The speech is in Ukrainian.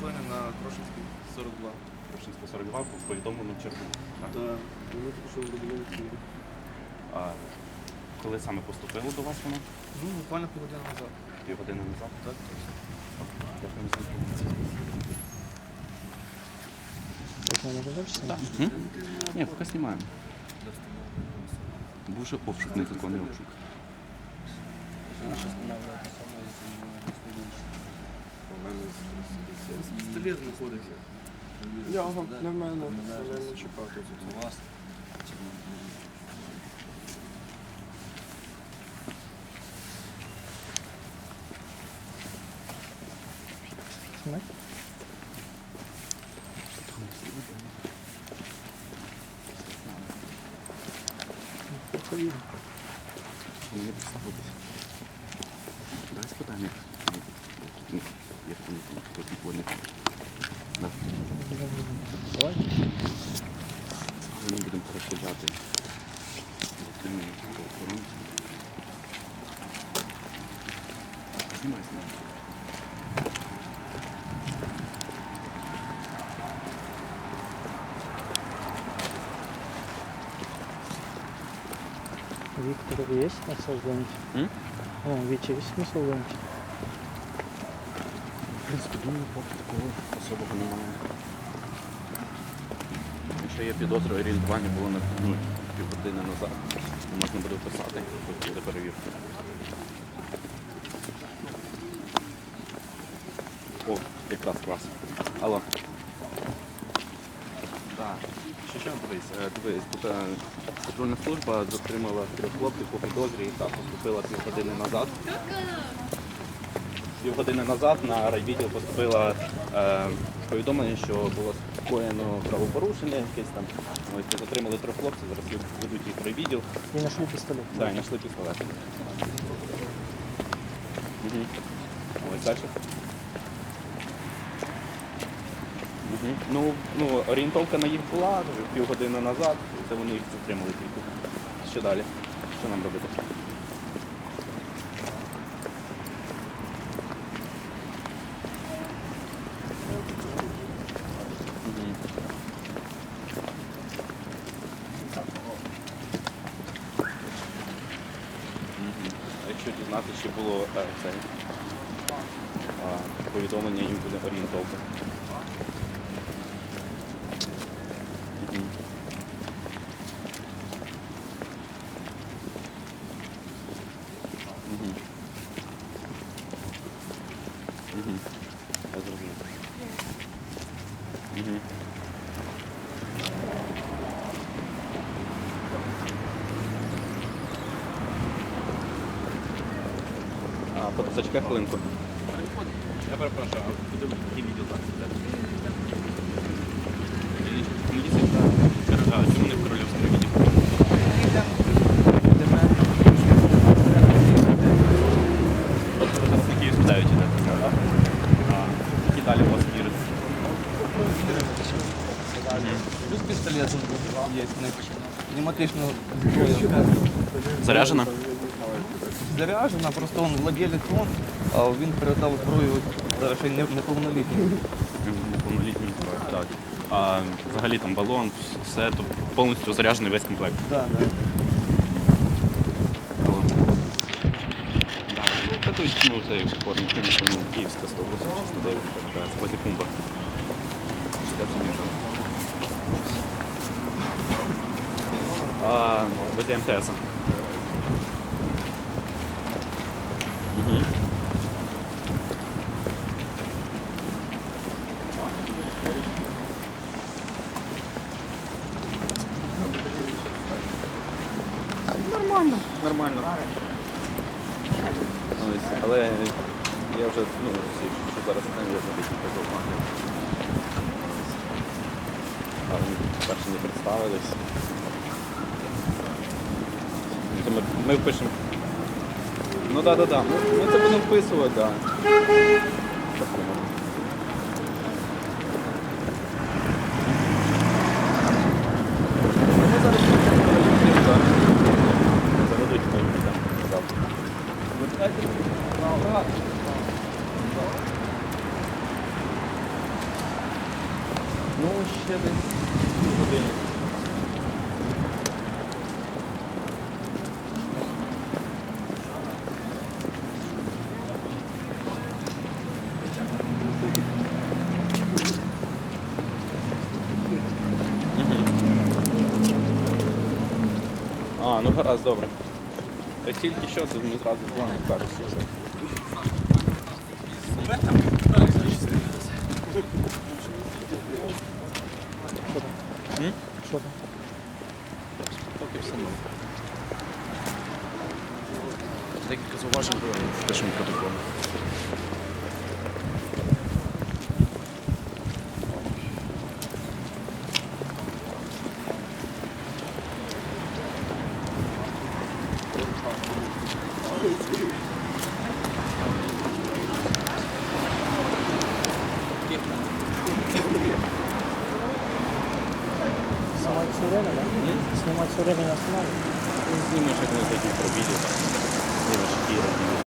скоєне на Крошинській 42. Рушинська 42, повідомлено в чергу. Вони тільки що. А коли саме поступило до вас воно? Ну, буквально півгодини назад. Півгодини назад? Так, точно. Дякую за інформацію. Так. М? Ні, поки знімаємо. Був же обшук, незаконний обшук. Пістолет знаходиться. Його не в мене, але не чекав тут. У вас Мені представитися. Ми будемо перешкоджати. Тим правоохоронцям. Знімай, знімай. Виктор, есть смысл звонить? О, Витя, есть смысл звонить? В принципі, думаю, поки такого особого немає. Якщо є підозра, орієнтування було на ну, півгодини назад. Можна буде писати, буде перевірка. О, якраз клас. Алло. Так. Що що дивись? Дивись, тут е, патрульна служба затримала трьох хлопців по підозрі та поступила півгодини назад. Півгодини назад на райвідділ поступило е, повідомлення, що було скоєно правопорушення якесь там. Ось затримали трьох хлопців, зараз ведуть їх в райвідділ. Не нашли пистолет. Да, і знайшли пістолет. Угу. Ось далі. Угу. Ну, ну, орієнтовка на їх була півгодини назад, це вони їх затримали тільки. Що далі? Що нам робити? Якщо дізнатися, чи було е, це, повідомлення їм буде орієнтовка. Фото- зачекай хвилинку. Я перепрошую, а куди? Міліція? А, чому не в королівському відділі? Тобто ви зараз на Київ спитають йдете, так? Які далі у вас віри? Плюс пістолет є пневматичного зброю. Заряжена? Заряжена, просто он владелець он, а він передав зброю зараз ще й не- неповнолітній. Неповнолітній так. А взагалі там балон, все, то повністю заряджений весь комплект. Да, да. Та тут, ну, це як формі, ну, київська 189, така, з Ватикумба. А, возле МТС. Нормально. Нормально. Ось, але я вже, ну, всі, що зараз я вже декілька. Перше не представились. Ми, ми впишемо. Ну так, да, так, да, так. Да. Ну, ми це будемо вписувати, так. Да. Ну, ще десь години. А, ну гаразд, добре. Та тільки що, то ми зразу з вами вже. Що там? Поки все норм. Декілька зауважень було в теперішньому протоколі. Снимать все время, да? Снимать все время не останавливается. Знімеш, как не такі пробіді. Знімеш, які